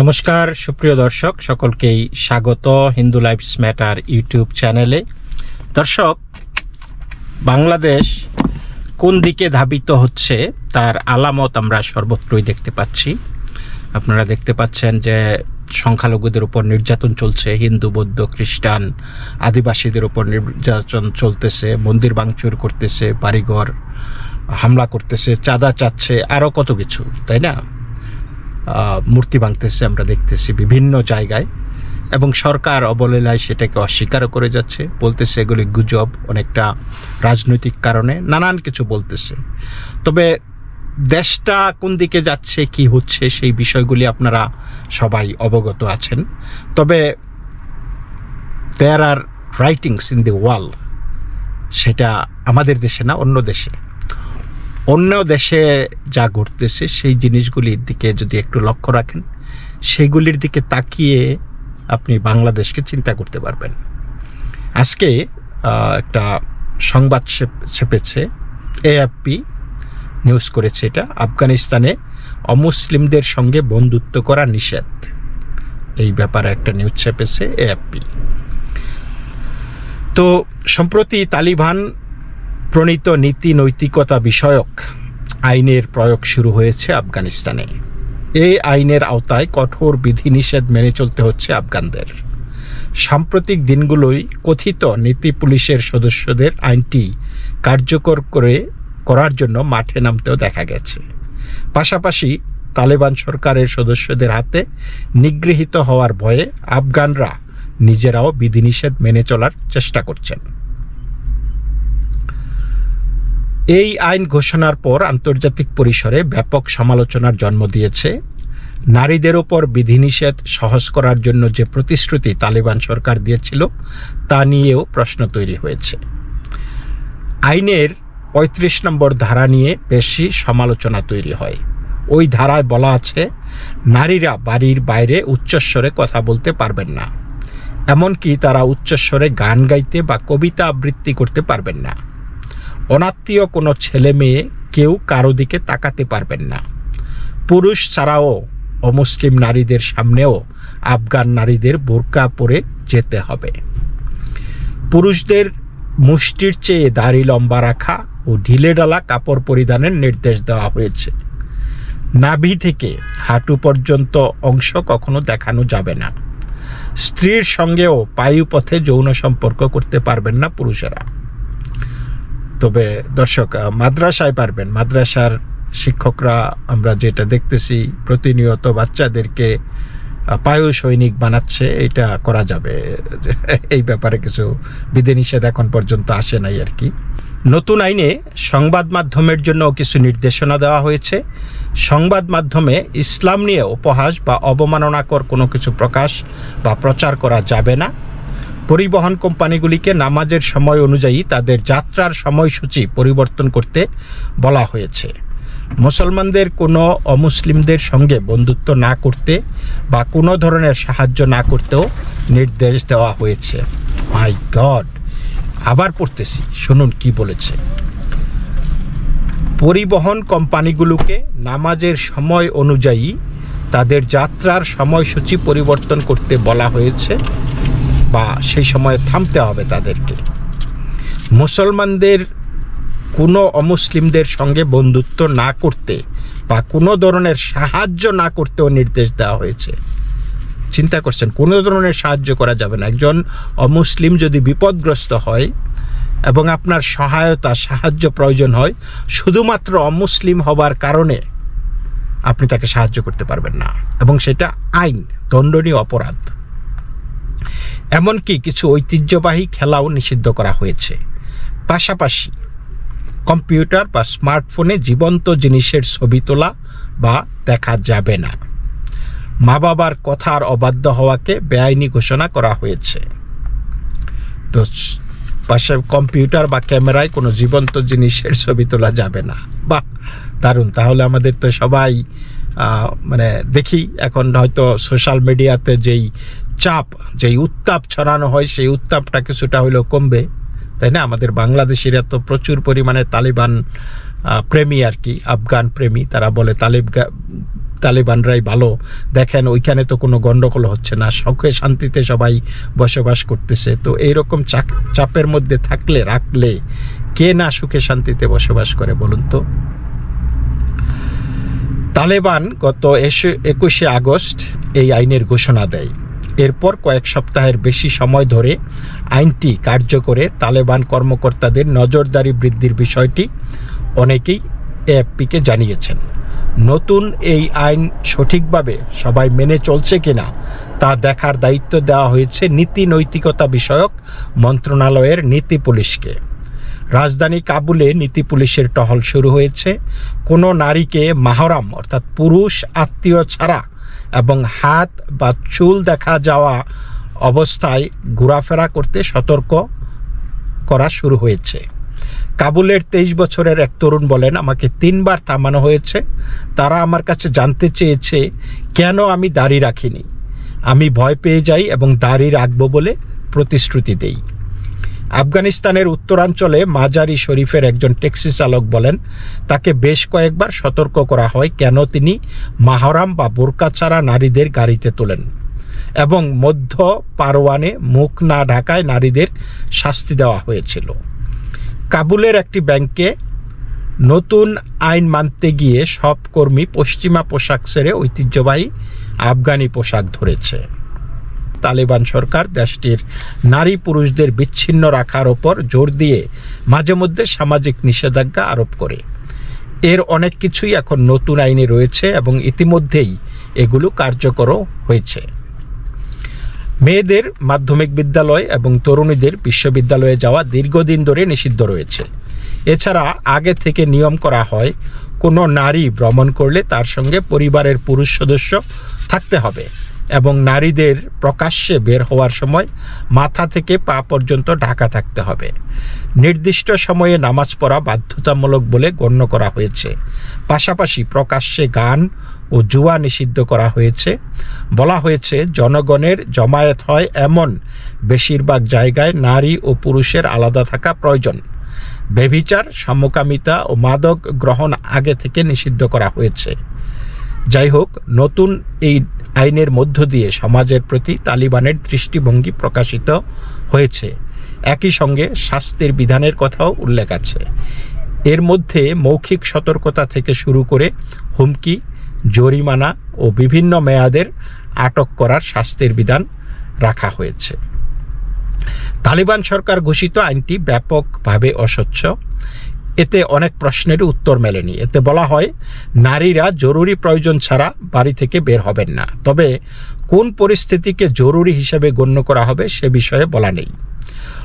নমস্কার, সুপ্রিয় দর্শক, সকলকেই স্বাগত হিন্দু লাইফস ম্যাটার ইউটিউব চ্যানেলে। দর্শক, বাংলাদেশ কোন দিকে ধাবিত হচ্ছে তার আলামত আমরা সর্বত্রই দেখতে পাচ্ছি। আপনারা দেখতে পাচ্ছেন যে সংখ্যালঘুদের উপর নির্যাতন চলছে, হিন্দু, বৌদ্ধ, খ্রিস্টান, আদিবাসীদের উপর নির্যাতন চলতেছে, মন্দির ভাঙচুর করতেছে, বাড়িঘর হামলা করতেছে, চাঁদা চাচ্ছে আরও কত কিছু, তাই না? মূর্তি ভাঙতেছে, আমরা দেখতেছি বিভিন্ন জায়গায়। এবং সরকার অবলীলায় সেটাকে অস্বীকারও করে যাচ্ছে, বলতেছে এগুলি গুজব, অনেকটা রাজনৈতিক কারণে নানান কিছু বলতেছে। তবে দেশটা কোন দিকে যাচ্ছে, কি হচ্ছে, সেই বিষয়গুলি আপনারা সবাই অবগত আছেন। তবে দেয়ার আর রাইটিংস ইন দি ওয়াল সেটা আমাদের দেশে না, অন্য দেশে। অন্য দেশে যা ঘটতেছে, সেই জিনিসগুলির দিকে যদি একটু লক্ষ্য রাখেন, সেগুলির দিকে তাকিয়ে আপনি বাংলাদেশকে চিন্তা করতে পারবেন। আজকে একটা সংবাদ ছেপ- ছেপেছে এএফপি নিউজ করেছে এটা, আফগানিস্তানে অমুসলিমদের সঙ্গে বন্ধুত্ব করা নিষেধ। এই ব্যাপারে একটা নিউজ ছেপেছে এএফপি তো, সম্প্রতি তালিবান প্রণীত নীতি নৈতিকতা বিষয়ক আইনের প্রয়োগ শুরু হয়েছে আফগানিস্তানে। এই আইনের আওতায় কঠোর বিধিনিষেধ মেনে চলতে হচ্ছে আফগানদের। সাম্প্রতিক দিনগুলোই কথিত নীতি পুলিশের সদস্যদের আইনটি কার্যকর করে, করার জন্য মাঠে নামতেও দেখা গেছে। পাশাপাশি তালেবান সরকারের সদস্যদের হাতে নিগৃহীত হওয়ার ভয়ে আফগানরা নিজেরাও বিধিনিষেধ মেনে চলার চেষ্টা করছেন। এই আইন ঘোষণার পর আন্তর্জাতিক পরিসরে ব্যাপক সমালোচনার জন্ম দিয়েছে। নারীদের ওপর বিধিনিষেধ সহজ করার জন্য যে প্রতিশ্রুতি তালিবান সরকার দিয়েছিল, তা নিয়েও প্রশ্ন তৈরি হয়েছে। আইনের পঁয়ত্রিশ নম্বর ধারা নিয়ে বেশি সমালোচনা তৈরি হয়। ওই ধারায় বলা আছে, নারীরা বাড়ির বাইরে উচ্চস্বরে কথা বলতে পারবেন না। এমনকি তারা উচ্চস্বরে গান গাইতে বা কবিতা আবৃত্তি করতে পারবেন না। অনাত্মীয় কোনো ছেলে মেয়ে কেউ কারও দিকে তাকাতে পারবেন না। পুরুষ ছাড়াও অমুসলিম নারীদের সামনেও আফগান নারীদের বোরকা পরে যেতে হবে। পুরুষদের মুষ্টির চেয়ে দাড়ি লম্বা রাখা ও ঢিলেঢালা কাপড় পরিধানের নির্দেশ দেওয়া হয়েছে। নাভি থেকে হাঁটু পর্যন্ত অংশ কখনো দেখানো যাবে না। স্ত্রীর সঙ্গেও পায়ুপথে যৌন সম্পর্ক করতে পারবেন না পুরুষেরা। তবে দর্শক মাদ্রাসায় পারবেন। মাদ্রাসার শিক্ষকরা, আমরা যেটা দেখতেছি, প্রতিনিয়ত বাচ্চাদেরকে পায়ু সৈনিক বানাচ্ছে, এটা করা যাবে। এই ব্যাপারে কিছু বিধিনিষেধ এখন পর্যন্ত আসে নাই আর কি। নতুন আইনে সংবাদ মাধ্যমের জন্য কিছু নির্দেশনা দেওয়া হয়েছে। সংবাদ মাধ্যমে ইসলাম নিয়ে উপহাস বা অবমাননাকর কোনো কিছু প্রকাশ বা প্রচার করা যাবে না। পরিবহন কোম্পানিগুলিকে নামাজের সময় অনুযায়ী তাদের যাত্রার সময়সূচি পরিবর্তন করতে বলা হয়েছে। মুসলমানদের কোনো অমুসলিমদের সঙ্গে বন্ধুত্ব না করতে বা কোনো ধরনের সাহায্য না করতেও নির্দেশ দেওয়া হয়েছে। My God! আবার পড়তেছি, শুনুন কি বলেছে। পরিবহন কোম্পানিগুলোকে নামাজের সময় অনুযায়ী তাদের যাত্রার সময়সূচি পরিবর্তন করতে বলা হয়েছে। বা সেই সময়ে থামতে হবে তাদেরকে। মুসলমানদের কোনো অমুসলিমদের সঙ্গে বন্ধুত্ব না করতে বা কোনো ধরনের সাহায্য না করতেও নির্দেশ দেওয়া হয়েছে। চিন্তা করছেন, কোনো ধরনের সাহায্য করা যাবে না। একজন অমুসলিম যদি বিপদগ্রস্ত হয় এবং আপনার সহায়তা, সাহায্য প্রয়োজন হয়, শুধুমাত্র অমুসলিম হবার কারণে আপনি তাকে সাহায্য করতে পারবেন না। এবং সেটা আইন, দণ্ডনীয় অপরাধ। এমনকি কিছু ঐতিহ্যবাহী খেলাও নিষিদ্ধ করা হয়েছে। পাশাপাশি কম্পিউটার বা স্মার্টফোনে জীবন্ত জিনিসের ছবি তোলা বা দেখা যাবে না। মা বাবার কথার অবাধ্য হওয়াকে বেআইনি ঘোষণা করা হয়েছে। তো পাশে কম্পিউটার বা ক্যামেরায় কোনো জীবন্ত জিনিসের ছবি তোলা যাবে না। বাহ, দারুণ। তাহলে আমাদের তো সবাই মানে দেখি, এখন হয়তো সোশ্যাল মিডিয়াতে যেই চাপ, যেই উত্তাপ ছড়ানো হয়, সেই উত্তাপটা কিছুটা হলেও কমবে, তাই না? আমাদের বাংলাদেশিরা তো প্রচুর পরিমাণে তালিবান প্রেমী আর কি, আফগান প্রেমী, তারা বলে তালিব তালিবানরাই ভালো। দেখেন, ওইখানে তো কোনো গণ্ডগোল হচ্ছে না শখে শান্তিতে সবাই বসবাস করতেছে। তো এইরকম চাপের মধ্যে থাকলে, রাখলে কে না সুখে শান্তিতে বসবাস করে বলুন তো? তালেবান গত একুশে আগস্ট এই আইনের ঘোষণা দেয়। এরপর কয়েক সপ্তাহের বেশি সময় ধরে আইনটি কার্যকরে তালেবান কর্মকর্তাদের নজরদারি বৃদ্ধির বিষয়টি অনেকেই এএফপিকে জানিয়েছেন। নতুন এই আইন সঠিকভাবে সবাই মেনে চলছে কিনা তা দেখার দায়িত্ব দেওয়া হয়েছে নীতি নৈতিকতা বিষয়ক মন্ত্রণালয়ের নীতি পুলিশকে। রাজধানী কাবুলে নীতি পুলিশের টহল শুরু হয়েছে। কোনো নারীকে মাহরাম অর্থাৎ পুরুষ আত্মীয় ছাড়া এবং হাত বা চুল দেখা যাওয়া অবস্থায় ঘোরাফেরা করতে সতর্ক করা শুরু হয়েছে। কাবুলের তেইশ বছরের এক তরুণ বলেন, আমাকে তিনবার থামানো হয়েছে। তারা আমার কাছে জানতে চেয়েছে, কেন আমি দাড়ি রাখিনি? আমি ভয় পেয়ে যাই এবং দাড়ি রাখব বলে প্রতিশ্রুতি দেই। আফগানিস্তানের উত্তরাঞ্চলে মাজারি শরীফের একজন ট্যাক্সি চালক বলেন, তাকে বেশ কয়েকবার সতর্ক করা হয় কেন তিনি মাহরাম বা বোরকা ছাড়া নারীদের গাড়িতে তোলেন এবং মধ্য পারওয়ানে মুখ না ঢাকায় নারীদের শাস্তি দেওয়া হয়েছিল। কাবুলের একটি ব্যাংকে নতুন আইন মানতে গিয়ে সব কর্মী পশ্চিমা পোশাক ছেড়ে ঐতিহ্যবাহী আফগানি পোশাক ধরেছে। তালেবান সরকার দেশটির নারী পুরুষদের বিচ্ছিন্ন রাখার ওপর জোর দিয়ে মাঝে মধ্যে সামাজিক নিষেধাজ্ঞা আরোপ করে। এর অনেক কিছুই এখন নতুন আইনে রয়েছে এবং ইতিমধ্যেই এগুলো কার্যকরও হয়েছে। মেয়েদের মাধ্যমিক বিদ্যালয় এবং তরুণীদের বিশ্ববিদ্যালয়ে যাওয়া দীর্ঘদিন ধরে নিষিদ্ধ রয়েছে। এছাড়া আগে থেকে নিয়ম করা হয়, কোনো নারী ভ্রমণ করলে তার সঙ্গে পরিবারের পুরুষ সদস্য থাকতে হবে। এবং নারীদের প্রকাশ্যে বের হওয়ার সময় মাথা থেকে পা পর্যন্ত ঢাকা থাকতে হবে। নির্দিষ্ট সময়ে নামাজ পড়া বাধ্যতামূলক বলে গণ্য করা হয়েছে। পাশাপাশি প্রকাশ্যে গান ও জুয়া নিষিদ্ধ করা হয়েছে। বলা হয়েছে, জনগণের জমায়েত হয় এমন বেশিরভাগ জায়গায় নারী ও পুরুষের আলাদা থাকা প্রয়োজন। বেভিচার সমকামিতা ও মাদক গ্রহণ আগে থেকে নিষিদ্ধ করা হয়েছে। যাই হোক নতুন এই আইনের মধ্য দিয়ে সমাজের প্রতি তালিবানের দৃষ্টিভঙ্গি প্রকাশিত হয়েছে। একই সঙ্গে শাস্তির বিধানের কথাও উল্লেখ আছে। এর মধ্যে মৌখিক সতর্কতা থেকে শুরু করে হুমকি, জরিমানা ও বিভিন্ন মেয়াদের আটক করার শাস্তির বিধান রাখা হয়েছে। তালিবান সরকার ঘোষিত আইনটি ব্যাপকভাবে অস্বচ্ছ। এতে অনেক প্রশ্নের উত্তর মেলেনি। এতে বলা হয়, নারীরা জরুরি প্রয়োজন ছাড়া বাড়ি থেকে বের হবেন না। তবে কোন পরিস্থিতিকে জরুরি হিসেবে গণ্য করা হবে সে বিষয়ে বলা নেই।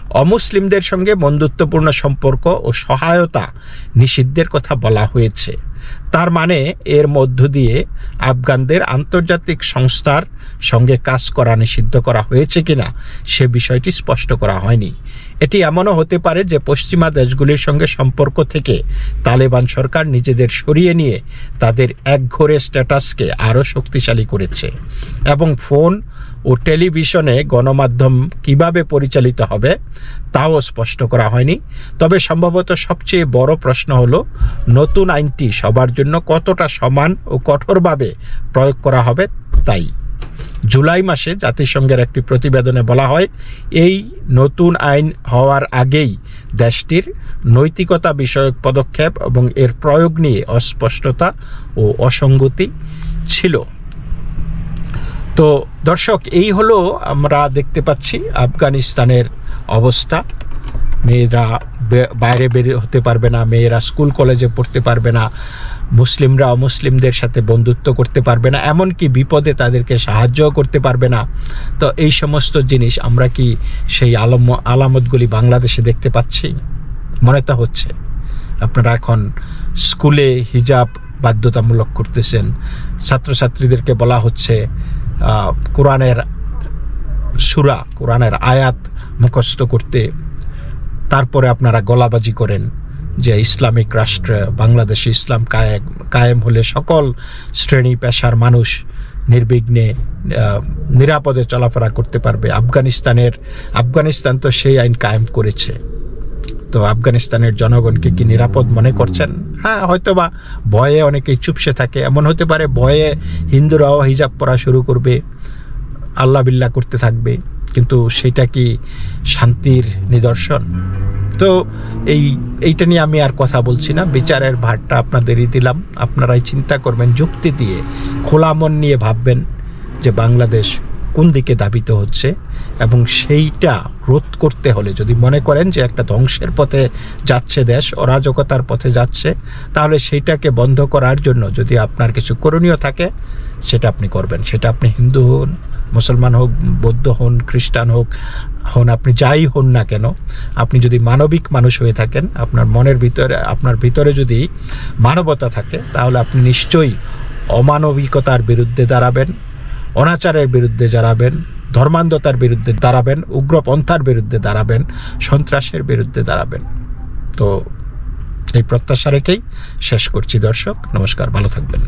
অমুসলিমদের সঙ্গে বন্ধুত্বপূর্ণ সম্পর্ক ও সহায়তা নিষিদ্ধের কথা বলা হয়েছে। তার মানে এর মধ্য দিয়ে আফগানদের আন্তর্জাতিক সংস্থার সঙ্গে কাজ করা নিষিদ্ধ করা হয়েছে কিনা সে বিষয়টি স্পষ্ট করা হয়নি। এটি এমনও হতে পারে যে পশ্চিমা দেশগুলির সঙ্গে সম্পর্ক থেকে তালেবান সরকার নিজেদের সরিয়ে নিয়ে তাদের একঘরে স্ট্যাটাসকে আরও শক্তিশালী করেছে এবং ফোন ও টেলিভিশনে গণমাধ্যম কীভাবে পরিচালিত হবে তাও স্পষ্ট করা হয়নি। তবে সম্ভবত সবচেয়ে বড় প্রশ্ন হলো, নতুন আইনটি সবার জন্য কতটা সমান ও কঠোরভাবে প্রয়োগ করা হবে তাই। জুলাই মাসে জাতিসংঘের একটি প্রতিবেদনে বলা হয়, এই নতুন আইন হওয়ার আগেই দেশটির নৈতিকতা বিষয়ক পদক্ষেপ এবং এর প্রয়োগ নিয়ে অস্পষ্টতা ও অসঙ্গতি ছিল। তো দর্শক, এই হলো আমরা দেখতে পাচ্ছি আফগানিস্তানের অবস্থা। মেয়েরা বাইরে বের হতে পারবে না, মেয়েরা স্কুল কলেজে পড়তে পারবে না, মুসলিমরা অমুসলিমদের সাথে বন্ধুত্ব করতে পারবে না, এমনকি বিপদে তাদেরকে সাহায্যও করতে পারবে না। তো এই সমস্ত জিনিস আমরা কি সেই আলম, আলামতগুলি বাংলাদেশে দেখতে পাচ্ছি? মনে তা হচ্ছে। আপনারা এখন স্কুলে হিজাব বাধ্যতামূলক করতেছেন। ছাত্রছাত্রীদেরকে বলা হচ্ছে কোরআনের সুরা, কোরআনের আয়াত মুখস্থ করতে তারপরে আপনারা গলাবাজি করেন যে ইসলামিক রাষ্ট্র বাংলাদেশে ইসলাম কায়েম কায়েম হলে সকল শ্রেণি পেশার মানুষ নির্বিঘ্নে নিরাপদে চলাফেরা করতে পারবে। আফগানিস্তানের, আফগানিস্তান তো সেই আইন কায়েম করেছে। তো আফগানিস্তানের জনগণকে কি নিরাপদ মনে করছেন? হ্যাঁ হয়তোবা ভয়ে অনেকেই চুপসে থাকে। এমন হতে পারে ভয়ে হিন্দুরাও হিজাব পরা শুরু করবে, আল্লাহ বিল্লাহ করতে থাকবে। কিন্তু সেটা কি শান্তির নিদর্শন? তো এই, এইটা নিয়ে আমি আর কথা বলছি না। বিচারের ভারটা আপনাদেরই দিলাম। আপনারাই চিন্তা করবেন, যুক্তি দিয়ে, খোলা মন নিয়ে ভাববেন যে বাংলাদেশ কোন দিকে দাবিত হচ্ছে এবং সেইটা রোধ করতে হলে, যদি মনে করেন যে একটা ধ্বংসের পথে যাচ্ছে দেশ, অরাজকতার পথে যাচ্ছে, তাহলে সেইটাকে বন্ধ করার জন্য যদি আপনার কিছু করণীয় থাকে, সেটা আপনি করবেন। সেটা আপনি হিন্দু হন মুসলমান হোক, বৌদ্ধ হন, খ্রিস্টান হোক, হন আপনি যাই হন না কেন, আপনি যদি মানবিক মানুষ হয়ে থাকেন, আপনার মনের ভিতরে, আপনার ভিতরে যদি মানবতা থাকে, তাহলে আপনি নিশ্চয়ই অমানবিকতার বিরুদ্ধে দাঁড়াবেন, অনাচারের বিরুদ্ধে দাঁড়াবেন, ধর্মান্ধতার বিরুদ্ধে দাঁড়াবেন, উগ্রপন্থার বিরুদ্ধে দাঁড়াবেন, সন্ত্রাসের বিরুদ্ধে দাঁড়াবেন। তো এই প্রত্যাশা রেখেই শেষ করছি দর্শক, নমস্কার, ভালো থাকবেন।